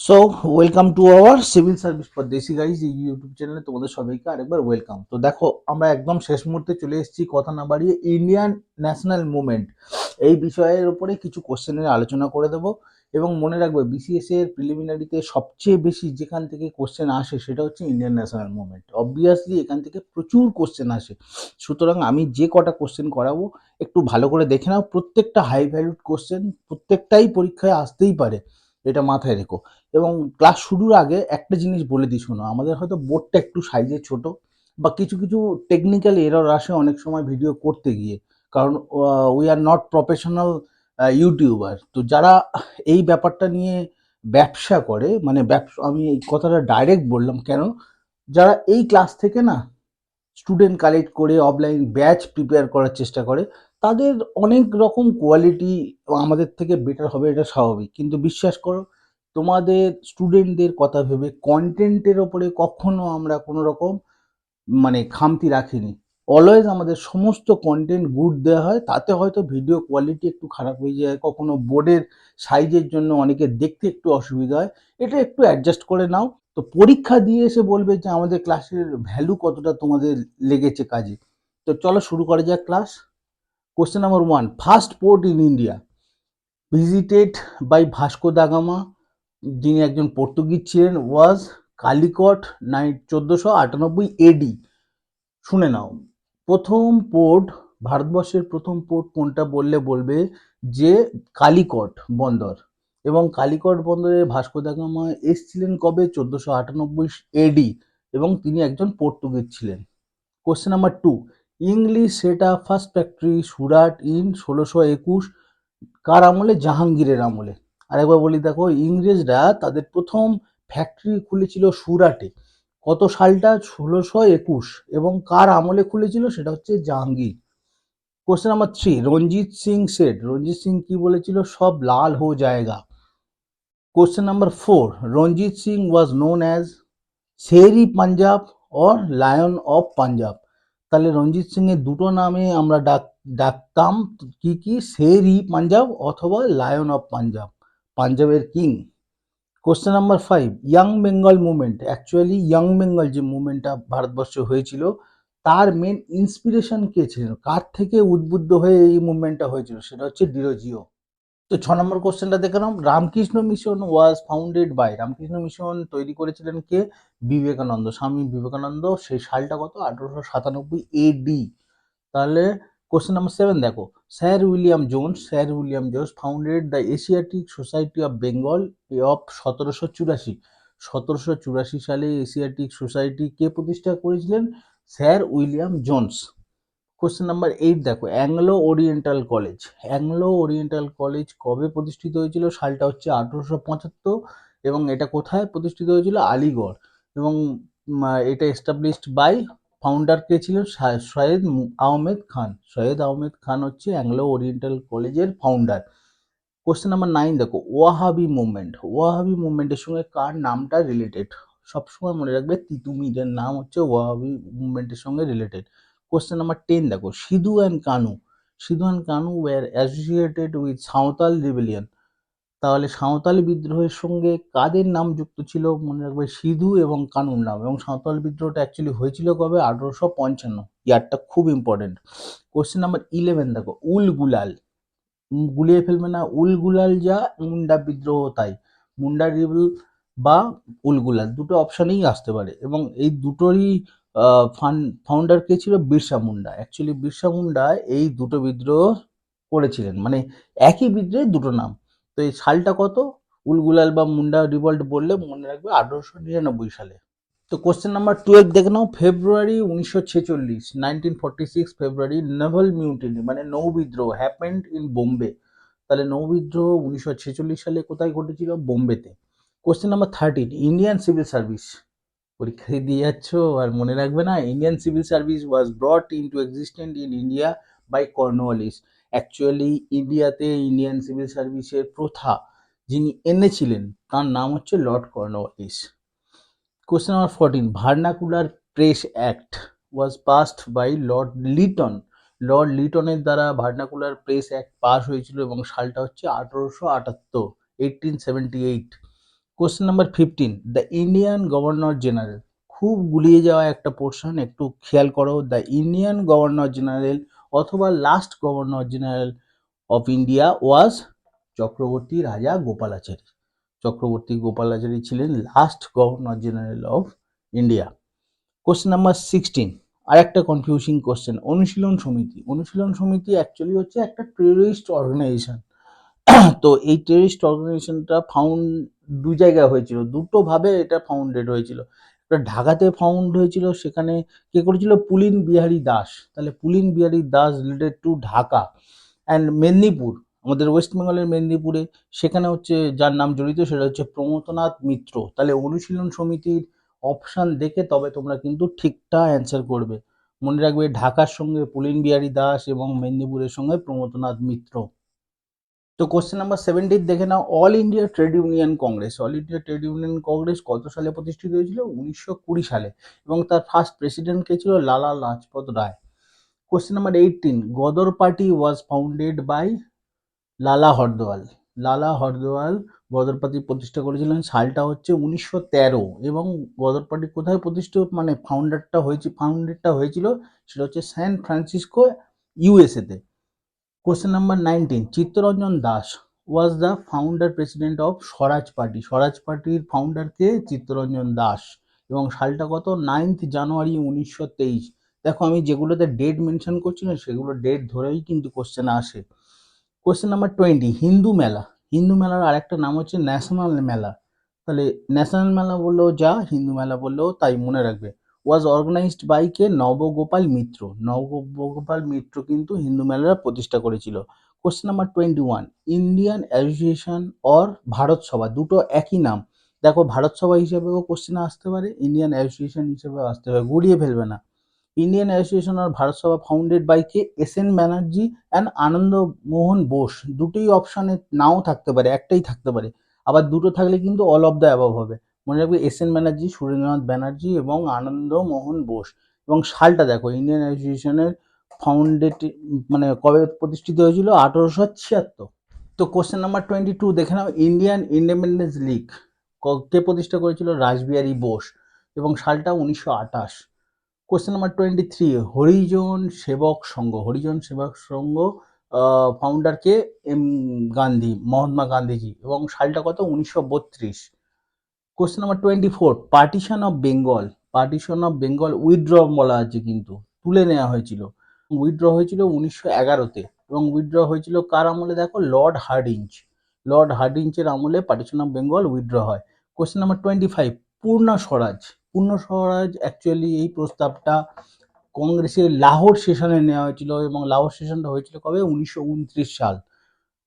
So welcome to our civil service for desi guys এই YouTube চ্যানেলে তোমাদের সবাইকে আরেকবার ওয়েলকাম তো দেখো, আমরা একদম শেষ মুহূর্তে চলে এসেছি। কথা না বাড়িয়ে ইন্ডিয়ান ন্যাশনাল মুভমেন্ট এই বিষয়ের উপরে কিছু কোশ্চেনের আলোচনা করে দেবো এবং মনে রাখবে বিসিএস এর প্রিলিমিনারিতে সবচেয়ে বেশি যেখান থেকে কোশ্চেন আসে সেটা হচ্ছে ইন্ডিয়ান ন্যাশনাল মুভমেন্ট অবভিয়াসলি এখান থেকে প্রচুর কোশ্চেন আসে। সুতরাং আমি যে কটা কোশ্চেন করাবো, একটু ভালো করে দেখে নাও। প্রত্যেকটা হাই ভ্যালুড কোশ্চেন প্রত্যেকটাই পরীক্ষায় আসতেই পারে। এটা মাথায় রেখো। এবং ক্লাস শুরুর আগে একটা জিনিস বলে দিই, শোনো। আমাদের হয়তো বোর্ডটা একটু সাইজে ছোট বা কিছু কিছু টেকনিক্যাল এরর আসে অনেক সময় ভিডিও করতে গিয়ে। কারণ we are not professional YouTuber তো যারা এই ব্যাপারটা নিয়ে ব্যবসা করে মানে ব্যবসা, আমি এই কথাটা ডাইরেক্ট বললাম, কেন? যারা এই ক্লাস থেকে না স্টুডেন্ট কালেক্ট করে অফলাইন ব্যাচ প্রিপেয়ার করার চেষ্টা করে তাদের অনেক রকম কোয়ালিটি আমাদের থেকে বেটার হবে, এটা স্বাভাবিক। কিন্তু বিশ্বাস করো, তোমাদের স্টুডেন্টদের কথা ভেবে কন্টেন্টের ওপরে কখনো আমরা কোনো রকম মানে খামতি রাখিনি। অলওয়েজ আমাদের সমস্ত কন্টেন্ট গুড দেওয়া হয়, তাতে হয়তো ভিডিও কোয়ালিটি একটু খারাপ হয়ে যায়, কখনো বোর্ডের সাইজের জন্য অনেকে দেখতে একটু অসুবিধা হয়, এটা একটু অ্যাডজাস্ট করে নাও। তো পরীক্ষা দিয়ে এসে বলবে যে আমাদের ক্লাসের ভ্যালু কতটা তোমাদের লেগেছে কাজে। তো চলো শুরু করা যাক class question number one first port in India visited by Vasco da Gama যিনি একজন পর্তুগিজ ছিলেন ওয়াজ কালিকট নাইন চোদ্দোশো আটানব্বই এডি শুনে নাও। প্রথম পোর্ট ভারতবর্ষের প্রথম পোর্ট কোনটা বললে বলবে যে কালিকট বন্দর। এবং কালিকট বন্দরে ভাস্কো দা গামা এসছিলেন কবে? চোদ্দোশো আটানব্বই এডি এবং তিনি একজন পর্তুগিজ ছিলেন। কোশ্চেন নাম্বার টু ইংলিশ সেটা ফার্স্ট ফ্যাক্টরি সুরাট ইন ষোলোশো একুশ, কার আমলে? জাহাঙ্গীরের আমলে। আরেকবার বলি, দেখো, ইংরেজরা তাদের প্রথম ফ্যাক্টরি খুলেছিল সুরাটে। কত সালটা? ষোলোশো একুশ। এবং কার আমলে খুলেছিল? সেটা হচ্ছে Jahangir. Question number three Ranjit Singh said Ranjit Singh কি বলেছিল? সব লাল হো জায়গা। Question number four Ranjit Singh was known as Sher-e Punjab or lion of Punjab তাহলে রঞ্জিত সিং এর দুটো নামে আমরা ডাক, ডাকতাম কি কি? শেরি পাঞ্জাব অথবা লায়ন অফ পাঞ্জাব, পাঞ্জাবের king. Question number five young Bengal movement actually young Bengal যে মুভমেন্টটা ভারতবর্ষে হয়েছিল, তার মেন ইন্সপিরেশন কে ছিলেন কার থেকে উদ্বুদ্ধ হয়ে এই মুভমেন্টটা হয়েছিল? সেটা হচ্ছে ডিরোজিও। তো ছ নম্বর কোশ্চেনটা দেখে নাও। Ramakrishna mission was founded by Ramakrishna mission তৈরি করেছিলেন কে? বিবেকানন্দ, স্বামী বিবেকানন্দ। সেই সালটা কত? আঠারোশো সাতানব্বই এডি তাহলে কোশ্চেন নাম্বার সেভেন দেখো। Sir William Jones sir William Jones founded the Asiatic society of Bengal of সতেরোশো চুরাশি। সতেরোশো চুরাশি সালে এশিয়াটিক সোসাইটি কে প্রতিষ্ঠা করেছিলেন? Sir William Jones question number eight দেখো Anglo oriental college Anglo oriental college কবে প্রতিষ্ঠিত হয়েছিল? সালটা হচ্ছে আঠেরোশো পঁচাত্তর এবং এটা কোথায় প্রতিষ্ঠিত হয়েছিল? আলিগড়। এবং এটা এস্টাবলিশড বাই ফাউন্ডার কে ছিলেন সৈয়দ আহমেদ খান। সৈয়দ আহমেদ খান হচ্ছে অ্যাংলো ওরিয়েন্টাল কলেজের ফাউন্ডার কোশ্চেন নাম্বার নাইন দেখো ওয়াহাবি মুভমেন্ট ওয়াহাবি মুভমেন্টের সঙ্গে কার নামটা রিলেটেড সবসময় মনে রাখবে তিতুমিরের নাম হচ্ছে ওয়াহাবি মুভমেন্টের সঙ্গে রিলেটেড কোশ্চেন নাম্বার টেন দেখো, Sidhu and Kanu. Sidhu and Kanu were associated with Santhal rebellion তাহলে সাঁওতালি বিদ্রোহের সঙ্গে কাদের নাম যুক্ত ছিল? মনে রাখবে সিধু এবং কানুর নাম। এবং সাঁওতাল বিদ্রোহটা অ্যাকচুয়ালি হয়েছিল কবে? আঠারোশো পঞ্চান্ন। ইয়ারটা খুব ইম্পর্টেন্ট কোশ্চেন নাম্বার ইলেভেন দেখো, উল গুলাল। গুলিয়ে ফেলবে না। উল গুলাল যা, মুন্ডা বিদ্রোহ তাই। মুন্ডা রিবল বা উলগুলাল দুটো অপশানেই আসতে পারে। এবং এই দুটোরই ফাউন্ডার কে ছিল বিরসা মুন্ডা। অ্যাকচুয়ালি বিরসা মুন্ডা এই দুটো বিদ্রোহ করেছিলেন। মানে একই বিদ্রোহের দুটো নাম। তো এই সালটা কত? উলগুলাল বা মুন্ডা রিভল্ট বললে মনে রাখবে আঠারোশো নিরানব্বই সালে। তো কোশ্চেন নাম্বার টুয়েলভ দেখে নাও। ফেব্রুয়ারি উনিশশো ছেচল্লিশ nineteen forty six February naval mutiny মানে নৌ বিদ্রোহ হ্যাপেন্ড ইন বোম্বে তাহলে নৌ বিদ্রোহ উনিশশো ছেচল্লিশ সালে কোথায় ঘটেছিল? বোম্বেতে question number thirteen Indian civil service পরীক্ষা দিয়ে যাচ্ছ আর মনে রাখবে না Indian civil service was brought into existent in India by Cornwallis actually ইন্ডিয়াতে ইন্ডিয়ান সিভিল সার্ভিসের প্রথা যিনি এনেছিলেন, তার নাম হচ্ছে lord Cornwallis question number fourteen vernacular press act was passed by lord Lytton lord লিটনের দ্বারা ভার্নাকুলার প্রেস অ্যাক্ট পাস হয়েছিল এবং সালটা হচ্ছে আঠারোশো আটাত্তর eighteen seventy eight question number fifteen the Indian governor general খুব গুলিয়ে যাওয়া একটা পোর্শন একটু খেয়াল করো। দ্য ইন্ডিয়ান গভর্নর জেনারেল অথবা last governor general of India was Chakravarti Raja Gopalachari. Chakravarti Gopalachari ছিলেন last governor general of India question number sixteen আর একটা কনফিউজিং কোশ্চেন অনুশীলন সমিতি। অনুশীলন সমিতি অ্যাকচুয়ালি হচ্ছে একটা টেররিস্ট অর্গানাইজেশন তো এই টেররিস্ট অর্গানাইজেশনটা ফাউন্ড দু জায়গায় হয়েছিল। দুটো ভাবে এটা ফাউন্ডেড হয়েছিল। একটা ঢাকাতে ফাউন্ড হয়েছিল, সেখানে কে করেছিল? পুলিন বিহারী দাস। তাহলে Pulin Bihari Das related to Dhaka and Medinipur. আমাদের ওয়েস্ট বেঙ্গলের মেদিনীপুরে। সেখানে হচ্ছে যার নাম জড়িত, সেটা হচ্ছে প্রমথনাথ মিত্র। তাহলে অনুশীলন সমিতির অপশান দেখে তবে তোমরা কিন্তু ঠিকঠাক অ্যান্সার করবে। মনে রাখবে ঢাকার সঙ্গে পুলিন বিহারী দাস এবং মেদিনীপুরের সঙ্গে প্রমথনাথ মিত্র। তো কোশ্চেন নাম্বার সেভেন্টিন দেখে নাও all India trade union congress all India trade union congress কত সালে প্রতিষ্ঠিত হয়েছিল? উনিশশো কুড়ি সালে। এবং তার ফার্স্ট প্রেসিডেন্ট কে ছিল Lala Lajpat Rai. Question number eighteen Ghadar party was founded by Lala Hardayal. Lala হরদোয়াল Ghadar party প্রতিষ্ঠা করেছিলেন সালটা হচ্ছে উনিশশো তেরো। এবং গদর পার্টি কোথায় প্রতিষ্ঠিত? মানে ফাউন্ডারটা হয়েছে ফাউন্ডেডটা হয়েছিল, সেটা হচ্ছে San Francisco ইউএসএতে question number nineteen Chittaranjan Das was the founder president of Swaraj party Swaraj পার্টির ফাউন্ডারকে চিত্তরঞ্জন দাস এবং সালটা কত? নাইন্থ জানুয়ারি উনিশশো তেইশ। দেখো, আমি যেগুলোতে ডেট মেনশন করছি না, সেগুলো ডেট ধরেই কিন্তু কোশ্চেন আসে। কোশ্চেন নাম্বার টোয়েন্টি হিন্দু মেলা। হিন্দু মেলার আরেকটা নাম হচ্ছে ন্যাশনাল মেলা তাহলে ন্যাশনাল মেলা বললেও যা, হিন্দু মেলা বললেও তাই, মনে রাখবে। ওয়াজ অর্গানাইজড বাই কে? নবগোপাল মিত্র। নবগোপাল মিত্র কিন্তু হিন্দু মেলার প্রতিষ্ঠা করেছিল। Question number twenty one Indian association or Bharat Sabha দুটো একই নাম। দেখো ভারত সভা হিসেবেও কোশ্চেন আসতে পারে ইন্ডিয়ান অ্যাসোসিয়েশন হিসেবেও আসতে পারে। গুলিয়ে ফেলবে না। Indian association or Bharat Sabha founded by K? S N Banerjee and Ananda Mohan Bose দুটোই অপশানে নাও থাকতে পারে, একটাই থাকতে পারে। আবার দুটো থাকলে কিন্তু অল অফ দ্য অ্যাবভ হবে। মনে রাখবে এস এন ব্যানার্জি সুরেন্দ্রনাথ ব্যানার্জি এবং আনন্দ মোহন বোস। এবং সালটা দেখো ইন্ডিয়ান অ্যাসোসিয়েশনের ফাউন্ডেড মানে কবে প্রতিষ্ঠিত হয়েছিল? আঠারোশো ছিয়াত্তর। তো কোশ্চেন নাম্বার টোয়েন্টি টু দেখে নাও ইন্ডিয়ান ইন্ডিপেন্ডেন্স লিগ কে প্রতিষ্ঠা করেছিল? রাসবিহারী বোস। এবং সালটা উনিশশো আঠাশ। Question number twenty three Harijan Sevak Sangh. Harijan Sevak Sangh ফাউন্ডারকে M, Gandhi, Mahatma Gandhiji. এবং সালটা কত? উনিশশো বত্রিশ। Question number twenty four partition of Bengal partition of Bengal withdraw বলা আছে কিন্তু, তুলে নেওয়া হয়েছিল। উইথড্র হয়েছিল উনিশশো এগারোতে এবং উইথড্র হয়েছিল কার আমলে? দেখো লর্ড হার্ডিঞ্চ লর্ড হার্ডিঞ্চের আমলে পার্টিশন অফ বেঙ্গল উইথড্র হয়। Question number twenty five Purna Swaraj Purna স্বরাজ অ্যাকচুয়ালি এই প্রস্তাবটা কংগ্রেসের লাহোর সেশনে নেওয়া হয়েছিল এবং লাহোর সেশনটা হয়েছিল কবে? উনিশশো উনত্রিশ সাল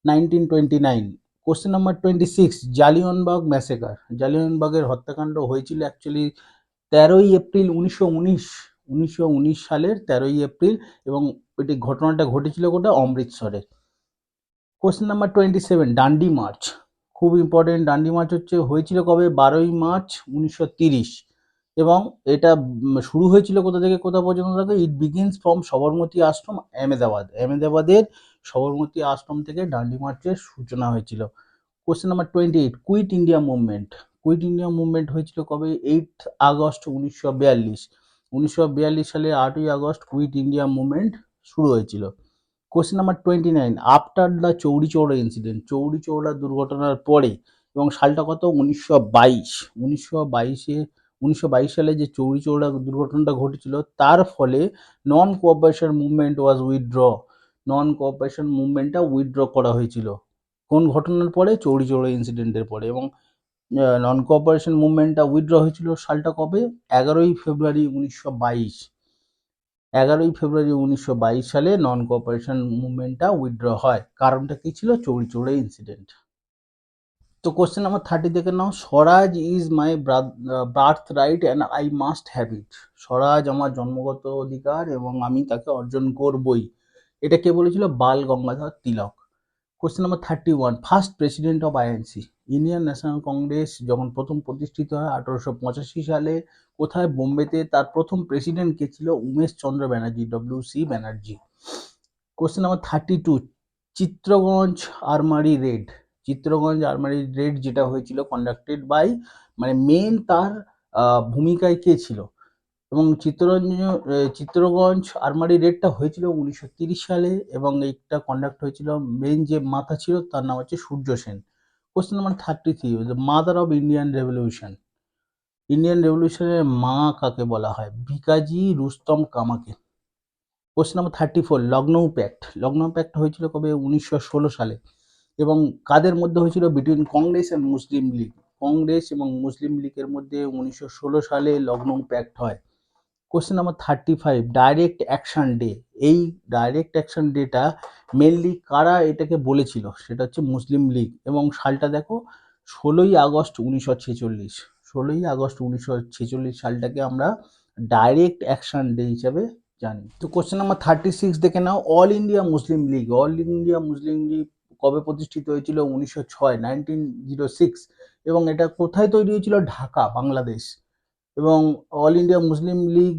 nineteen twenty nine question number twenty six Jallianwalabagh massacre জালিয়নবাগের হত্যাকাণ্ড হয়েছিল অ্যাকচুয়ালি তেরোই এপ্রিল উনিশশো উনিশ উনিশশো উনিশ সালের তেরোই এপ্রিল এবং এটি ঘটনাটা ঘটেছিল গোটা অমৃতসরে। Question number twenty seven Dandi march খুব ইম্পর্টেন্ট ডান্ডি মার্চ হচ্ছে, হয়েছিল কবে? বারোই মার্চ উনিশশো তিরিশ। এবং এটা শুরু হয়েছিল কোথা থেকে? কোথা পর্যন্ত থাকে it begins from Sabarmati ashram Ahmedabad আহমেদাবাদের Sabarmati আশ্রম থেকে ডান্ডি মার্চের সূচনা হয়েছিল। Question number twenty eight quit India movement quit India movement হয়েছিল কবে? এইট আগস্ট উনিশশো বিয়াল্লিশ। উনিশশো বিয়াল্লিশ সালে আটই আগস্ট কুইট ইন্ডিয়া মুভমেন্ট শুরু হয়েছিল। Question number twenty nine after the Chauri Chaura incident Chauri Chaura দুর্ঘটনার পরে এবং সালটা কত? উনিশশো বাইশ। উনিশশো বাইশে উনিশশো বাইশ সালে যে চৌরি চৌড়া দুর্ঘটনাটা ঘটেছিল, তার ফলে non cooperation movement was withdraw non cooperation মুভমেন্টটা withdraw করা হয়েছিল। কোন ঘটনার পরে? চৌরি চৌড়া ইনসিডেন্টের পরে। এবং নন কোঅপারেশন মুভমেন্টটা উইথড্র হয়েছিল সালটা কবে? এগারোই ফেব্রুয়ারি উনিশশো বাইশ। এগারোই ফেব্রুয়ারি উনিশশো বাইশ সালে নন কোঅপারেশন মুভমেন্টটা উইথড্র হয়। কারণটা কী ছিল? চৌরি চৌড়া ইনসিডেন্ট তো কোশ্চেন নাম্বার থার্টি দেখে নাও। Swaraj is my birthright and I must have it Swaraj আমার জন্মগত অধিকার এবং আমি তাকে অর্জন করবই। এটা কে বলেছিল? Bal Gangadhar Tilak. Question number thirty one first president of INC Indian national congress যখন প্রথম প্রতিষ্ঠিত হয় আঠারোশো পঁচাশি সালে, কোথায়? বোম্বেতে। তার প্রথম প্রেসিডেন্ট কে ছিল? Umesh Chandra Banerjee W C Banerjee. Question number thirty two Chittagong, armoury raid. Chittagong armoury raid যেটা হয়েছিল কন্ডাক্টেড বাই মানে মেন তার ভূমিকায় কে ছিল? এবং চিত্তরঞ্জন এ, চিত্রগঞ্জ আর্মারি রেডটা হয়েছিল উনিশশো সালে এবং এইটা কন্ডাক্ট হয়েছিল মেন যে মাথা ছিল তার নাম হচ্ছে Surya Sen. Question number thirty three mother of Indian revolution Indian রেভলিউশনের মা কাকে বলা হয়? Bikaji Rustom কামাকে। Question number thirty four Lucknow pact Lucknow pact হয়েছিল কবে? উনিশশো ষোলো সালে। এবং কাদের মধ্যে হয়েছিল? বিটুইন কংগ্রেস অ্যান্ড মুসলিম লীগ কংগ্রেস এবং মুসলিম লীগের মধ্যে উনিশশো ষোলো সালে লখনৌ প্যাক্ট হয়। Question number thirty five direct action day এই ডাইরেক্ট অ্যাকশন ডেটা মেনলি কারা এটাকে বলেছিল? সেটা হচ্ছে মুসলিম লীগ এবং সালটা দেখো, ষোলোই আগস্ট উনিশশো ছেচল্লিশ। ষোলোই আগস্ট উনিশশো ছেচল্লিশ সালটাকে আমরা ডাইরেক্ট অ্যাকশন ডে হিসাবে জানি। তো কোশ্চেন নাম্বার থার্টি সিক্স দেখে নাও all India Muslim league all India Muslim league কবে প্রতিষ্ঠিত হয়েছিল? উনিশশো ছয় নাইনটিন জিরো সিক্স এবং এটা কোথায় তৈরি হয়েছিল? ঢাকা, বাংলাদেশ। এবং অল ইন্ডিয়া মুসলিম লীগ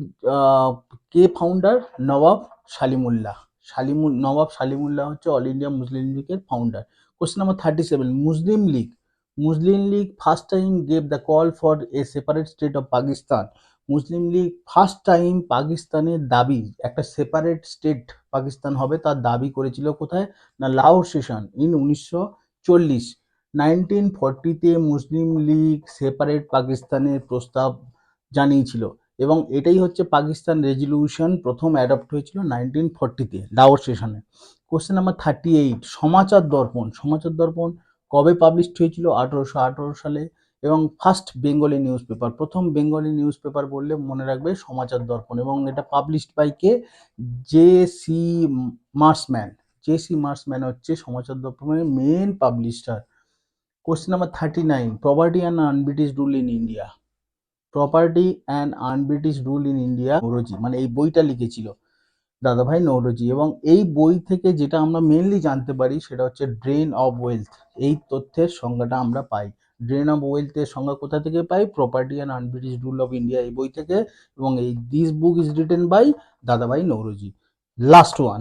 কে ফাউন্ডার নবাব সালিমুল্লাহ সালিমুল নবাব সালিমুল্লাহ হচ্ছে অল ইন্ডিয়া মুসলিম লীগের founder question number thirty seven Muslim league Muslim league first time gave the call for a separate state of Pakistan Muslim league first time পাকিস্তানের দাবি, একটা separate state Pakistan হবে, তার দাবি করেছিল কোথায়? না, লাহোর সেশন ইন উনিশশো চল্লিশ। নাইনটিন ফর্টিতে মুসলিম লীগ সেপারেট পাকিস্তানের প্রস্তাব জানিয়েছিল এবং এটাই হচ্ছে পাকিস্তান রেজলিউশন প্রথম অ্যাডপ্ট হয়েছিল নাইনটিন ফর্টিতে লাহোর সেশনে question number thirty eight Samachar Darpan Samachar Darpan কবে পাবলিশড হয়েছিল? আঠারোশো আঠারো সালে এবং ফার্স্ট বেঙ্গলি নিউজ পেপার প্রথম বেঙ্গলি নিউজ পেপার বললে মনে রাখবে সমাচার দর্পণ এবং এটা published by K? J C Marshman J C Marshman হচ্ছে সমাচার দর্পণের main publisher question number thirty nine property and un-British rule in India property and un-British rule in India Naoroji মানে এই বইটা লিখেছিল দাদাভাই নৌরজি এবং এই বই থেকে যেটা আমরা মেনলি জানতে পারি সেটা হচ্ছে ড্রেন অফ ওয়েলথ এই তথ্যের সংজ্ঞাটা আমরা পাই। ড্রেন অফ ওয়েলথের সংজ্ঞা কোথা থেকে পাই? Property and un-British rule of India এই বই থেকে এবং এই this book is written by Dadabhai Naoroji. Last one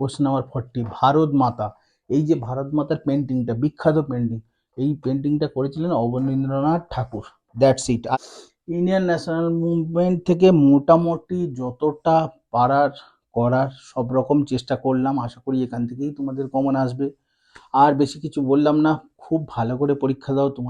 question number forty Bharat Mata. এই যে ভারত মাতার পেন্টিংটা বিখ্যাত পেন্টিং এই পেন্টিংটা করেছিলেন Abanindranath Thakur. That's it Indian national movement থেকে মোটামুটি যতটা পারার, করার সব রকম চেষ্টা করলাম, আশা করি এখান থেকেই তোমাদের কমন আসবে। আর বেশি কিছু বললাম না, খুব ভালো করে পরীক্ষা দাও তোমার